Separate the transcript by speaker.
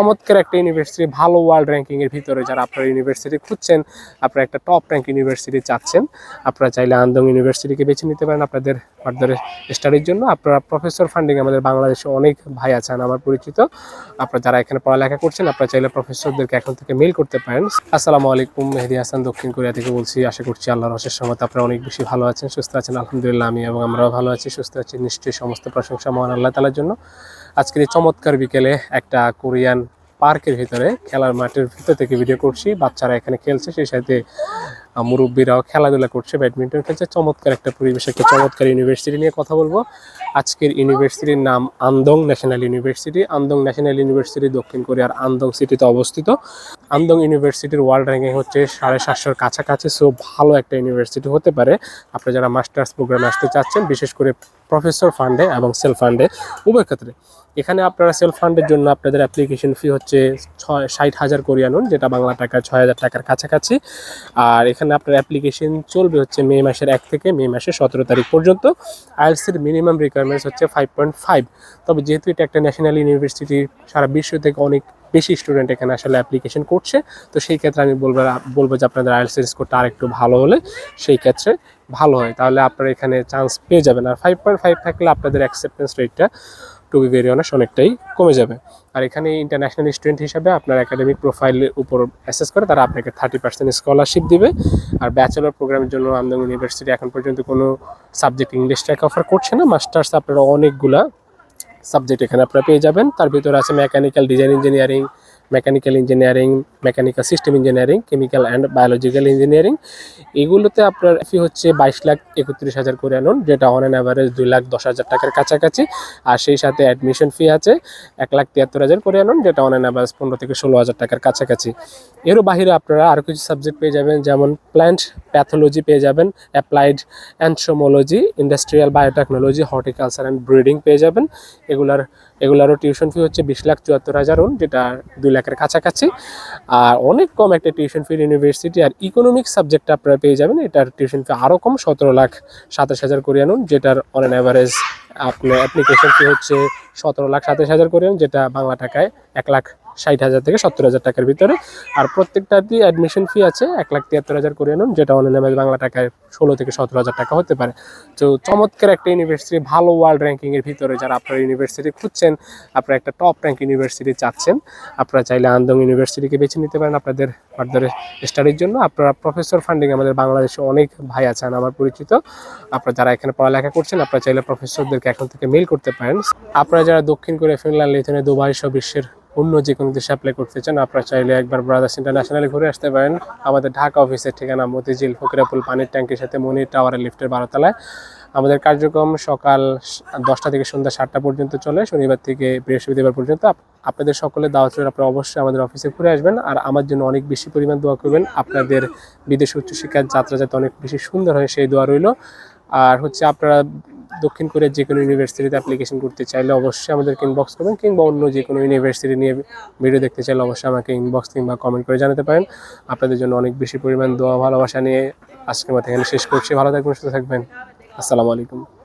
Speaker 1: চমৎকার একটা ইউনিভার্সিটি ভালো ওয়ার্ল্ড র্যাঙ্কিংয়ের ভিতরে যারা আপনারা ইউনিভার্সিটি খুঁজছেন, আপনারা একটা টপ র্যাঙ্ক ইউনিভার্সিটি চাচ্ছেন, আপনারা চাইলে আন্দং ইউনিভার্সিটিকে বেছে নিতে পারেন, আপনাদের ফার্দার স্টাডির জন্য। আপনারা প্রফেসর ফান্ডিং আমাদের বাংলাদেশে অনেক ভাই আছেন, আমার পরিচিত। আপনারা যারা এখানে পড়ালেখা করছেন, আপনারা চাইলে প্রফেসরদেরকে এখন থেকে মেল করতে পারেন। আসসালামু আলাইকুম, মেহেদি হাসান, দক্ষিণ কোরিয়া থেকে বলছি। আশা করছি আল্লাহর অশেষ সময় আপনারা অনেক বেশি ভালো আছেন, সুস্থ আছেন। আলহামদুলিল্লাহ, আমি এবং আমরাও ভালো আছি, সুস্থ আছি। নিশ্চয়ই সমস্ত প্রশংসা মহান আল্লাহ তালার জন্য। আজকের এই চমৎকার বিকেলে একটা কোরিয়ান পার্কের ভিতরে, খেলার মাঠের ভিতর থেকে ভিডিও করছি। বাচ্চারা এখানে খেলছে, সেই সাথে মুরব্বীরাও খেলাধুলা করছে ব্যাডমিন্টন খেলছে। চমৎকার একটা পরিবেশ, একটা চমৎকার ইউনিভার্সিটি নিয়ে কথা বলব। আজকের ইউনিভার্সিটির নাম Andong National University Andong National University দক্ষিণ কোরিয়ার আন্দং সিটিতে অবস্থিত। আন্দং ইউনিভার্সিটির ওয়ার্ল্ড র্যাঙ্কিং হচ্ছে সাড়ে সাতশোর কাছাকাছি সো ভালো একটা ইউনিভার্সিটি হতে পারে। আপনারা যারা মাস্টার্স প্রোগ্রামে আসতে চাচ্ছেন, বিশেষ করে প্রফেসর ফান্ডে এবং সেলফ ফান্ডে, উভয় ক্ষেত্রে। এখানে আপনারা সেলফ ফান্ডের জন্য আপনাদের অ্যাপ্লিকেশন ফি হচ্ছে ছয়, ষাট হাজার কোরিয়ানুন যেটা বাংলা টাকা ছয় হাজার টাকার কাছাকাছি। আর এখানে আপনার অ্যাপ্লিকেশন চলবে হচ্ছে মে মাসের এক থেকে মে মাসের সতেরো তারিখ পর্যন্ত। আইএলসির মিনিমাম রিকোয়ারমেন্টস হচ্ছে ফাইভ পয়েন্ট ফাইভ তবে যেহেতু এটা একটা ন্যাশনাল ইউনিভার্সিটি সারা বিশ্ব থেকে অনেক বেশি স্টুডেন্ট এখানে আসলে অ্যাপ্লিকেশন করছে। তো সেই ক্ষেত্রে আমি বলব বলব যে আপনাদের আইএলসির স্কোরটা আর একটু ভালো হলে সেই ক্ষেত্রে ভালো হয়। তাহলে আপনারা এখানে চান্স পেয়ে যাবেন। আর ফাইভ পয়েন্ট ফাইভ থাকলে আপনাদের অ্যাকসেপ্টেন্স রেটটা টু বি ভেরি অনেকটাই কমে যাবে। আর এখানে ইন্টারন্যাশনাল স্টুডেন্ট হিসাবে আপনার একাডেমিক প্রোফাইলের উপর অ্যাসেস করে তারা আপনাকে থার্টি পার্সেন্ট স্কলারশিপ দিবে। আর ব্যাচেলর প্রোগ্রামের জন্য আমদাং ইউনিভার্সিটি এখন পর্যন্ত কোনো সাবজেক্ট ইংলিশ ট্র্যাক অফার করছে না। মাস্টার্স আপনারা অনেকগুলা সাবজেক্ট এখানে আপনারা পেয়ে যাবেন। তার ভিতরে আছে mechanical design engineering mechanical engineering mechanical system engineering chemical and biological engineering এগুলোতে আপনার ফি হচ্ছে বাইশ লাখ একত্রিশ হাজার করে আনুন, যেটা অন অ্যান অ্যাভারেজ দুই লাখ দশ হাজার টাকার কাছাকাছি। আর সেই সাথে অ্যাডমিশন ফি আছে, এক লাখ তিয়াত্তর হাজার করে আনুন, যেটা অন অ্যান অ্যাভারেজ পনেরো থেকে ষোলো হাজার টাকার কাছাকাছি। এরও বাহিরে আপনারা আরও কিছু সাবজেক্ট পেয়ে যাবেন, যেমন প্ল্যান্ট প্যাথোলজি পেয়ে যাবেন applied entomology industrial biotechnology horticulture and breeding পেয়ে যাবেন। এগুলার, এগুলারও টিউশন ফি হচ্ছে বিশ লাখ চুয়াত্তর হাজার ওন যেটা দুই লাখের কাছাকাছি। আর অনেক কম একটা টিউশন ফি ইউনিভার্সিটি আর ইকোনমিক সাবজেক্ট আপনারা পেয়ে যাবেন, এটার টিউশন ফি আরও কম, সতেরো লাখ সাতাশ হাজার করে আনুন যেটার অন অ্যান অ্যাভারেজ আপনার অ্যাপ্লিকেশন ফি হচ্ছে সতেরো লাখ সাতাশ হাজার করে যেটা বাংলা টাকায় এক লাখ ষাট হাজার থেকে সত্তর হাজার টাকার ভিতরে। আর প্রত্যেকটাতেই অ্যাডমিশন ফি আছে, এক লাখ তিয়াত্তর হাজার করে আনুন যেটা অন অ্যাভারেজ বাংলা টাকায় ষোলো থেকে সতেরো হাজার টাকা হতে পারে। তো চমৎকার একটা ইউনিভার্সিটি ভালো ওয়ার্ল্ড র্যাঙ্কিংয়ের ভিতরে যারা আপনারা ইউনিভার্সিটি খুঁজছেন, আপনারা একটা টপ র্যাঙ্ক ইউনিভার্সিটি চাচ্ছেন, আপনারা চাইলে আন্দং ইউনিভার্সিটিকে বেছে নিতে পারেন আপনাদের ফার্দার স্টাডির জন্য। আপনারা প্রফেসর ফান্ডিং আমাদের বাংলাদেশে অনেক ভাই আছেন আমার পরিচিত। আপনারা যারা এখানে পড়ালেখা করছেন, আপনারা চাইলে প্রফেসরদেরকে এখন থেকে মেল করতে পারেন। আপনারা যারা দক্ষিণ কোরিয়া, ফিনল্যান্ড লিথুনে দুবাই সহ বিশ্বের অন্য যে কোনো দেশে অ্যাপ্লাই করতে চান, আপনারা চাইলে একবার ব্রাদার্স ইন্টারন্যাশনালে ঘুরে আসতে পারেন। আমাদের ঢাকা অফিসের ঠিকানা মতিঝিল ফকিরাপুল পানির ট্যাঙ্কের সাথে মনির টাওয়ারের লিফটের বারোতলায়। আমাদের কার্যক্রম সকাল দশটা থেকে সন্ধ্যা সাতটা পর্যন্ত চলে। শনিবার থেকে বৃহস্পতিবার পর্যন্ত। আপনাদের সকলে দাওয়াত আপনারা অবশ্যই আমাদের অফিসে ঘুরে আসবেন। আর আমার জন্য অনেক বেশি পরিমাণ দোয়া করবেন। আপনাদের বিদেশ উচ্চশিক্ষার যাত্রা যাতে অনেক বেশি সুন্দর হয়, সেই দোয়া রইল। আর হচ্ছে আপনারা দক্ষিণ কোরিয়ার যে কোনো ইউনিভার্সিটিতে অ্যাপ্লিকেশন করতে চাইলে অবশ্যই আমাদেরকে ইনবক্স করবেন কিংবা অন্য যে কোনো ইউনিভার্সিটি নিয়ে ভিডিও দেখতে চাইলে অবশ্যই আমাকে ইনবক্স কিংবা কমেন্ট করে জানাতে পারেন। আপনাদের জন্য অনেক বেশি পরিমাণ দোয়া, ভালোবাসা নিয়ে আজকের মতো এখানে শেষ করছি। ভালো থাকবেন, সুস্থ থাকবেন। আসসালামু আলাইকুম।